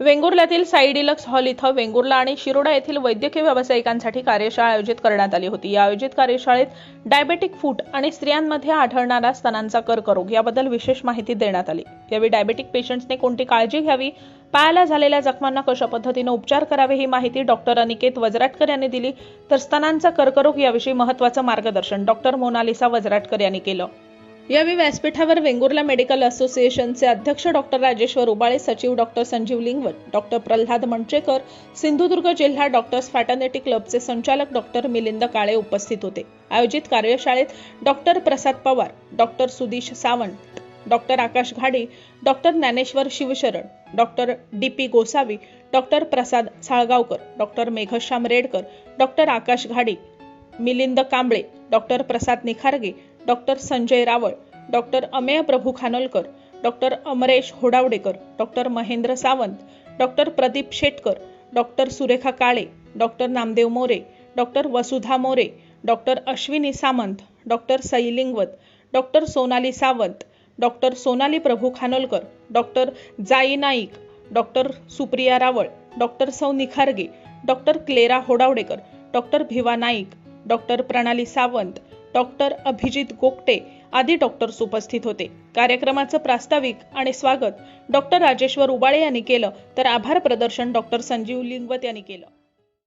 वेंगुर्ल्यातील Sai deluxe hall इथं वेंगुर्ला आणि शिरोडा येथील वैद्यकीय व्यावसायिकांसाठी कार्यशाळा आयोजित करण्यात आली होती. या आयोजित कार्यशाळेत डायबेटिक फूट आणि स्त्रियांमध्ये आढळणारा स्तनांचा कर्करोग याबद्दल विशेष माहिती देण्यात आली. यावेळी डायबेटिक पेशंट्सने कोणती काळजी घ्यावी पायाला झालेल्या जखमांना कशा पद्धतीने उपचार करावे ही माहिती डॉक्टर अनिकेत वजराटकर यांनी दिली. तर स्तनांचा कर्करोग याविषयी महत्वाचं मार्गदर्शन डॉक्टर मोनालिसा वजराटकर यांनी केलं. यावेळी व्यासपीठावर वेंगुर्ला मेडिकल असोसिएशनचे अध्यक्ष डॉक्टर राजेश्वर उबाळे सचिव डॉक्टर संजीव लिंगवत डॉक्टर प्रल्हाद मंचेकर सिंधुदुर्ग जिल्हा डॉक्टर्स फॅटर्निटी क्लबचे संचालक डॉक्टर मिलिंद काळे उपस्थित होते. आयोजित कार्यशाळेत doctor Prasad Pawar doctor Sudish Sawant doctor Akash Ghadi doctor Dnyaneshwar Shivsharan doctor D. P Gosavi doctor Prasad Salgaonkar doctor Meghshyam Redkar doctor Akash Ghadi Milind Kamble doctor Prasad Nikharge doctor Sanjay Rawal doctor Amey Prabhu Khanolkar doctor Amresh Hodawadekar doctor Mahendra Sawant doctor Pradeep Shetkar doctor Surekha Kale doctor Namdev More doctor Vasudha More doctor Ashwini Samant doctor Sai Lingwat doctor Sonali Sawant doctor Sonali Prabhu Khanolkar doctor Jai Naik doctor Supriya Rawal doctor सौ Nikharge doctor Clara Hodawadekar doctor Bhiva Naik doctor Pranali Sawant doctor Abhijit Gogate आदी doctors उपस्थित होते. कार्यक्रमाचं प्रास्ताविक आणि स्वागत doctor Rajeshwar Ubale यांनी केलं तर आभार प्रदर्शन डॉक्टर संजीव लिंगवत यांनी केलं.